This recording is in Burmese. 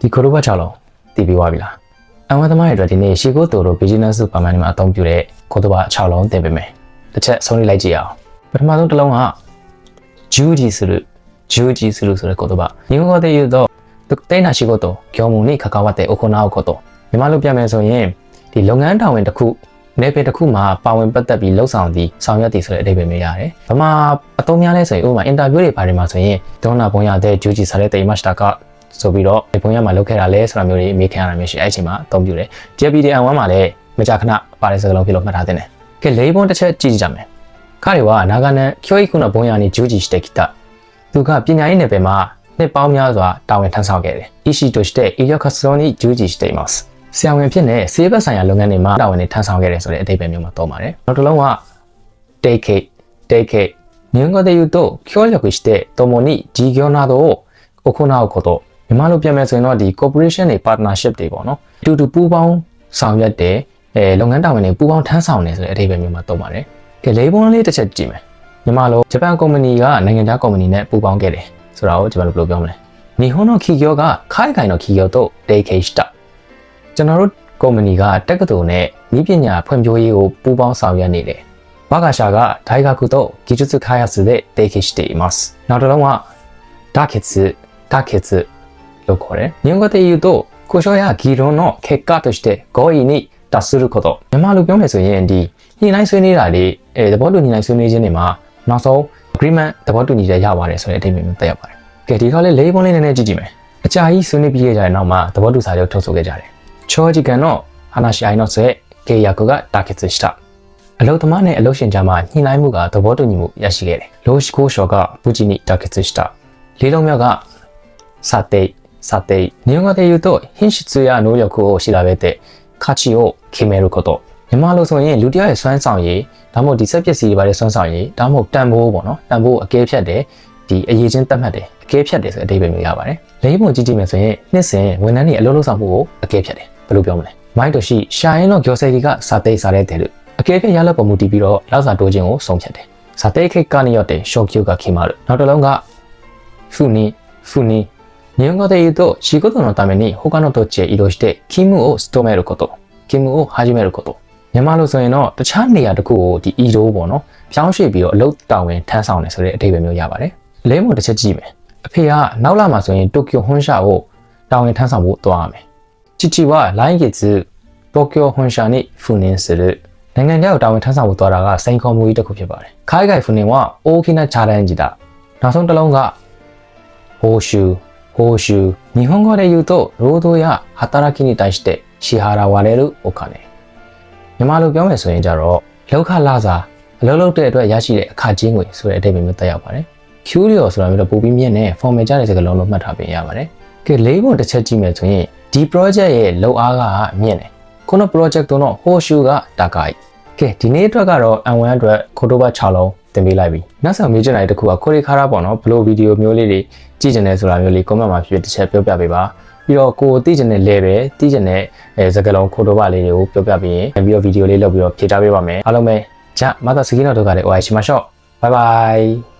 ဒီခရိုဘတ်ချောင်းလုံးတည်ပြီးသွားပြီလားအဝမ်းသမားတွေအတွက်ဒီနေ့ရှီကိုတိုတို့ business ပါမန်မှာအသုံးပြုတဲ့ခရိုဘတ်ချောင်းလုံးတင်ပေးမယ်တစ်ချက်ဆုံးလိုက်ကြည့်အောင်ပထမဆုံးတစ်လုံးက juji ဆိုလို့ juji ဆိုလို့ဆိုတဲ့ခရိုဘတ်ညီကိုတဲ့ယူတော့တိတ်နာရှီကိုတိုကျော်မူနိခကဝတ်တဲ့အခုနာကိုတော့မြန်မာလိုပြန်မယ်ဆိုရင်ဒီလုပ်ငန်းတာဝန်တစ်ခုနယ်ပယ်တစ်ခုမှာပါဝင်ပတ်သက်ပြီးလှုပ်ဆောင်သည့်ဆောင်ရွက်တည်ဆိုတဲ့အဓိပ္ပာယ်မျိုးရတယ်။ဗမာအသုံးများလဲဆိုရင်ဥပမာအင်တာဗျူးတွေဘာတွေမှာဆိုရင်ဒေါနာဘွန်ရတဲ့ဂျူဂျီဆာတဲ့တိမ်မတ်စတာက ဆိုပြီးတော့ဘုံရမှာလုပ်ခဲ့တာလဲဆိုတာမျိုးတွေအမေခံရတာမျိုးရှိအဲ့အချိန်မှာအသုံးပြုတယ်။ JPDN 1မှာလည်းမကြာခဏပါတဲ့စကားလုံးဖြစ်လို့မှတ်ထားတဲ့။ကဲလေးဘုံတစ်ချက်ကြည့်ကြမယ်။ခါရီは長年教育の分野に従事してきたသူကပညာရေးနယ်ပယ်မှာနှစ်ပေါင်းများစွာတာဝန်ထမ်းဆောင်ခဲ့တယ်။医師として医療活動に従事しています။ဆရာဝန်ဖြစ်နေဆေးဘက်ဆိုင်ရာလုပ်ငန်းတွေမှာတာဝန်တွေထမ်းဆောင်ခဲ့တယ်ဆိုတဲ့အဓိပ္ပာယ်မျိုးမှာသုံးပါတယ်။နောက်တစ်လုံးက take it take it 日本語で言うと協力して共に事業などを行うこと မြန်မာလိုပြန်မယ်ဆိုရင်တော့ဒီ corporation တွေ partnership တွေပေါ့နော်အတူတူပူးပေါင်းဆောင်ရွက်တဲ့အဲလုပ်ငန်းတာဝန်တွေပူးပေါင်းထမ်းဆောင်နေဆိုတဲ့အဓိပ္ပာယ်မျိုးမှာသုံးပါတယ်။ကဲလေးပုံလေးတစ်ချက်ကြည့်မယ်။မြန်မာလိုဂျပန်ကုမ္ပဏီကနိုင်ငံခြားကုမ္ပဏီနဲ့ပူးပေါင်းခဲ့တယ်ဆိုတာကိုဂျပန်လိုဘယ်လိုပြောမလဲ။日本の企業が海外の企業と提携したကျွန်တော်တို့ကုမ္ပဏီကတက္ကသိုလ်နဲ့ဤပညာဖွံ့ဖြိုးရေးကိုပူးပေါင်းဆောင်ရွက်နေတယ်။ဘာဂရှာက大学と技術開発で提携しています။နောက်တစ်လုံးကダケツダケツ လို့ခေါ်တယ်။日本語で言うと故障や議論の結果として合意に達することမြန်မာလိုပြောမယ်ဆိုရင်ဒီညှိနှိုင်းဆွေးနွေးတာတွေအဲသဘောတူညှိနှိုင်းဆွေးနွေးခြင်းတွေမှာနောက်ဆုံး agreement သဘောတူညီချက်ရပါတယ်ဆိုတဲ့အဓိပ္ပာယ်မျိုးတက်ရောက်ပါတယ်။ကဲဒီတော့လေလေးပုံလေးနည်းနည်းကြည့်ကြည့်မယ်။အကြာကြီးဆွေးနွေးပြီးခဲ့ကြတဲ့နောက်မှာသဘောတူစာချုပ်ထုတ်ဆိုခဲ့ကြတယ်။長時間の話し合いの末契約が妥結した。အလုသမားနဲ့အလုရှင်ကြားမှာညှိနှိုင်းမှုကသဘောတူညီမှုရရှိခဲ့တယ်။ローシ交渉が無事に妥結した。လေးလုံးမြောက်ကさて さて日本語で言うと品質や能力を調べて価値を決めることမြန်မာလိုဆိုရင်လူတစ်ယောက်ရဲ့စွမ်းဆောင်ရည်ဒါမှမဟုတ်ဒီစက်ပစ္စည်းတွေပါတဲ့စွမ်းဆောင်ရည်ဒါမှမဟုတ်တန်ဖိုးပေါ့နော်တန်ဖိုးအကဲဖြတ်တယ်ဒီအရေးချင်းတတ်မှတ်တယ်အကဲဖြတ်တယ်ဆိုတဲ့အဓိပ္ပာယ်မျိုးရပါတယ်လေးပုံကြည့်ကြည့်မယ်ဆိုရင်နှစ်စဉ်ဝန်ထမ်းတွေအလုပ်လုပ်ဆောင်မှုကိုအကဲဖြတ်တယ်ဘယ်လိုပြောမလဲမိုက်တို့ရှိရှာရင်တော့ကျော်ဆယ်ဒီကစာသိစားတဲ့တဲ့လို့အကဲဖြတ်ရလက်ပေါ်မူတည်ပြီးတော့လောက်စာတိုးခြင်းကိုဆုံးဖြတ်တယ်စာသိခိတ်ကနေရော့တဲ့ရှော့ကျူကခိမာလို့နောက်တစ်လုံးကဖူနီဖူနီ 日本語で言うと仕事のために他の土地へ移動して勤務を務めること勤務を始めることမြန်မာလိုဆိုရင်တော့တခြားနေရာတစ်ခုကိုဒီ e ရိုးပေါ့နော်ပြောင်းရွှေ့ပြီးတော့အလုပ်တာဝန်ထမ်းဆောင်နေဆိုတဲ့အဓိပ္ပာယ်မျိုးရပါတယ်လဲမို့တစ်ချက်ကြည့်မယ်အဖေကနောက်လာမှာဆိုရင်တိုကျိုဟွန်ရှာကိုတာဝန်ထမ်းဆောင်ဖို့တွားရမယ်ချီချီは来月東京本社に赴任するနိုင်ငံခြားကိုတာဝန်ထမ်းဆောင်ဖို့တွားတာကစိန်ခေါ်မှုကြီးတစ်ခုဖြစ်ပါတယ်海外赴任は大きなチャレンジだနောက်ဆုံးတစ်လုံးက報酬 報酬日本語で言うと労働や働きに対して支払われるお金မြန်မာလိုပြောမယ်ဆိုရင်ကြတော့လောက်ခလာစာအလုပ်လုပ်တဲ့အတွက်ရရှိတဲ့အခကြေးငွေဆိုတဲ့အဓိပ္ပာယ်မျိုးတက်ရောက်ပါတယ် curious ဆိုတာမျိုးတော့ပိုပြီးမြင့်နေ formal ကြတဲ့စကားလုံးလို့မှတ်ထားပေးရပါတယ်ကဲလေးပုံတစ်ချက်ကြည့်မယ်ဆိုရင်ဒီ project ရဲ့လောက်အားကမြင့်တယ်ခုန project တော့ဟိုရှူကတာကိုက်ကဲဒီနေ့အတွက်ကတော့ N1 အတွက်ခိုတိုဘ6လုံးတင်ပေးလိုက်ပြီနောက်ဆုံးမေးချင်တဲ့တစ်ခုကကိုရီခါရာပေါ့နော်ဘလို့ဗီဒီယိုမျိုးလေးတွေ ကြည့်ချင်တယ်ဆိုတာမျိုးလေး comment မှာဖြစ်ဖြစ်တစ်ချက်ပြောပြပေးပါပြီးတော့ကိုယ်သိချင်တဲ့ level သိချင်တဲ့အဲစကားလုံးခိုတိုဘလေးတွေကိုပြောပြပေးရင်ပြီးတော့ဗီဒီယိုလေးလုပ်ပြီးတော့ဖြည့်ထားပေးပါမယ်အားလုံးပဲじゃあまた次の動画でお会いしましょうバイバイ